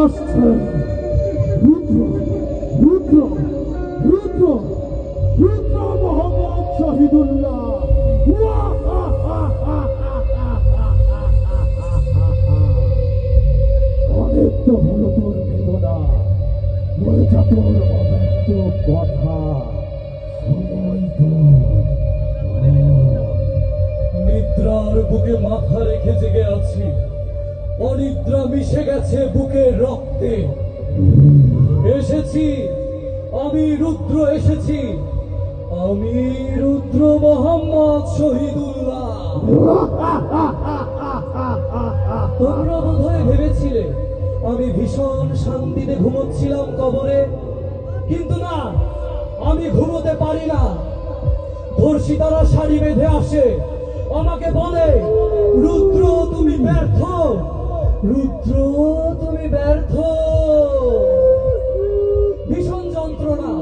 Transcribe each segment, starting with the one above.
আসছেন রুদ্র রুদ্র রুদ্র রুদ্র মোহাম্মদ শহীদুল্লাহ। অনেক তো হলো তোর বেদনা বলে যা তোর অব্যক্ত কথা। সময় নিদ্রার বুকে মাথা রেখে জেগে আছি। অনিদ্রা মিশে গেছে বুকের রক্তে। এসেছি, আমি রুদ্র এসেছি। আমি রুদ্র মোহাম্মদ শহীদুল্লাহ। তোমরা বোধহয় ভেবেছিলে, আমি ভীষণ শান্তিতে ঘুমোচ্ছিলাম কবরে। কিন্তু না, আমি ঘুমোতে পারি না। ধর্ষিতারা শাড়ি বেঁধে আসে। আমাকে বলে, রুদ্র, তুমি ব্যর্থ। রুদ্র, তুমি ব্যর্থ। ভীষণ যন্ত্রণা।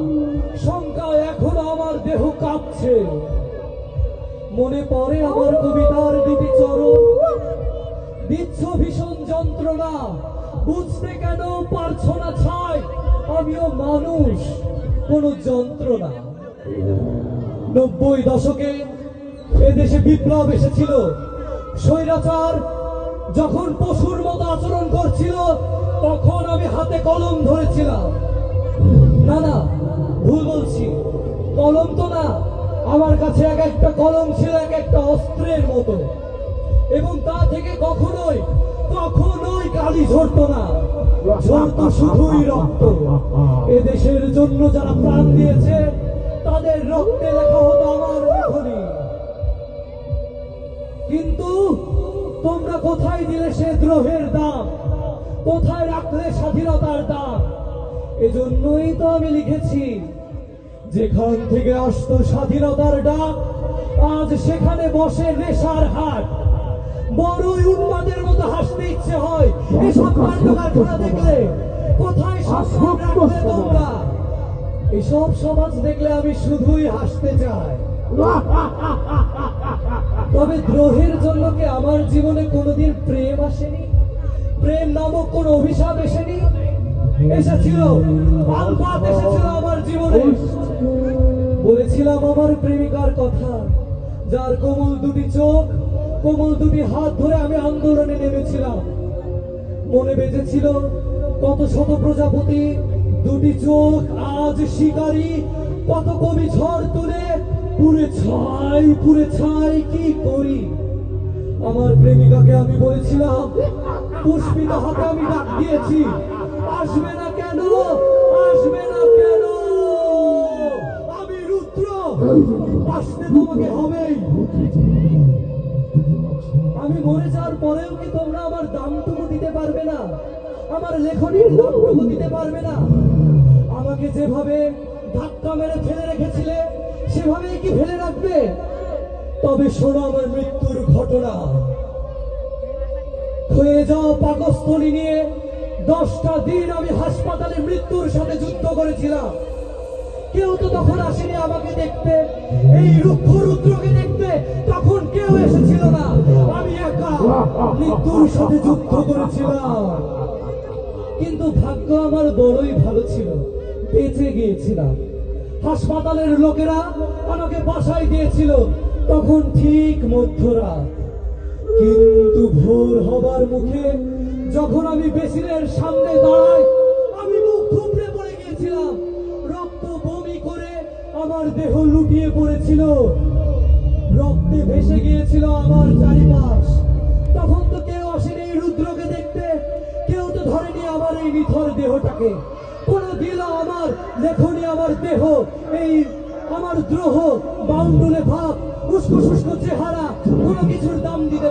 শঙ্কায় এখনও আমার দেহ কাঁপছে। মনে পড়ে আমার কবিতার দুটি চরণ। দিচ্ছ ভীষণ যন্ত্রণা। বুঝতে কেন পারছ না ছাই? আমিও মানুষ, কোন যন্ত্রণা নব্বই দশকে এদেশে বিপ্লব এসেছিল। স্বৈরাচার যখন পশুর মতো আচরণ করছিল, তখন আমি হাতে কলম ধরেছিলাম। না না, ভুল বলছি। কলম তো না, আমার কাছে এক একটা কলম ছিল এক একটা অস্ত্রের মতো। এবং তা থেকে কখনোই কখনোই কালি ঝরতো না। ঝরতো শুধুই রক্ত। এ দেশের জন্য যারা প্রাণ দিয়েছে, তাদের রক্তে লেখা হতো আমার কিন্তু তোমরা কোথায় দিলে সে দ্রোহের দাম? কোথায় রাখলে স্বাধীনতার দাম? এজন্যই তো আমি লিখেছি যেখান থেকে আসতো স্বাধীনতার ডাক আজ সেখানে বসে নেশার হাট। বড়ই উন্মাদের মতো হাসতে ইচ্ছে হয় এসব কাণ্ড কারখানা দেখলে। কোথায় রাখলে তোমরা? এসব সমাজ দেখলে আমি শুধুই হাসতে চাই। তবে দ্রোহের জন্য কি আমার জীবনে কোনোদিন প্রেম আসেনি? প্রেম নামক কোন অভিশাপ এসেনি? এসেছিল আলফাত এসেছিল আমার জীবনে। বলেছিলাম আমার প্রেমিকার কথা, যার কোমল দুটি চোখ, কোমল দুটি হাত ধরে আমি আন্দোলনে নেমেছিলাম। মনে বেজেছিল, কত শত প্রজাপতি, দুটি চোখ আজ শিকারী, কত কবি ঝড় তুলে পুরে ছাই পুরে ছাই, কি করি? আমার প্রেমিকাকে আমি বলেছিলাম, পুষ্পিতা হাতে আমি ডাক দিয়েছি, আসবে না কেন? আসবে না কেন? আমি রুদ্র, আসতে তোমাকে হবেই। আমি মরে যাওয়ার পরেও কি তোমরা আমার দামটুকু দিতে পারবে না? আমার লেখনীর দামটুকু দিতে পারবে না? আমাকে যেভাবে ধাক্কা মেরে ফেলে রেখেছিলে সেভাবেই কি ফেলে রাখবে? তবে শোনো আমার মৃত্যুর ঘটনা। হয়ে যাওয়া পাকস্থলী নিয়ে। দশটা দিন আমি হাসপাতালে মৃত্যুর সাথে যুদ্ধ করেছিলাম। কেউ তো তখন আসেনি আমাকে দেখতে। এই রুক্ষ রুদ্রকে দেখতে। তখন কেউ এসেছিল না। আমি একা মৃত্যুর সাথে যুদ্ধ করেছিলাম। কিন্তু ভাগ্য আমার বড়ই ভালো ছিল। বেঁচে গিয়েছিলাম। হাসপাতালের লোকেরা আমাকে বাসায় দিয়েছিল তখন ঠিক মধ্যরাত কিন্তু ভোর হবার মুখে যখন আমি বেসিনের সামনে দাঁড়াই, আমি মুখ থুবড়ে পড়ে গিয়েছিলাম। রক্ত বমি করে আমার দেহ লুটিয়ে পড়েছিল। রক্তে ভেসে গিয়েছিল আমার চারিপাশ। তখন তো কেউ আসেনি রুদ্রকে দেখতে। কেউ তো ধরেনি আমার এই নিথর দেহটাকে। কোন আমার লেখনি, আমার দেহ, এই আমার দ্রোহ বাউন্ডুলে ভাব উস্কো শুষ্ক চেহারা, কোনো কিছুর দাম দিতে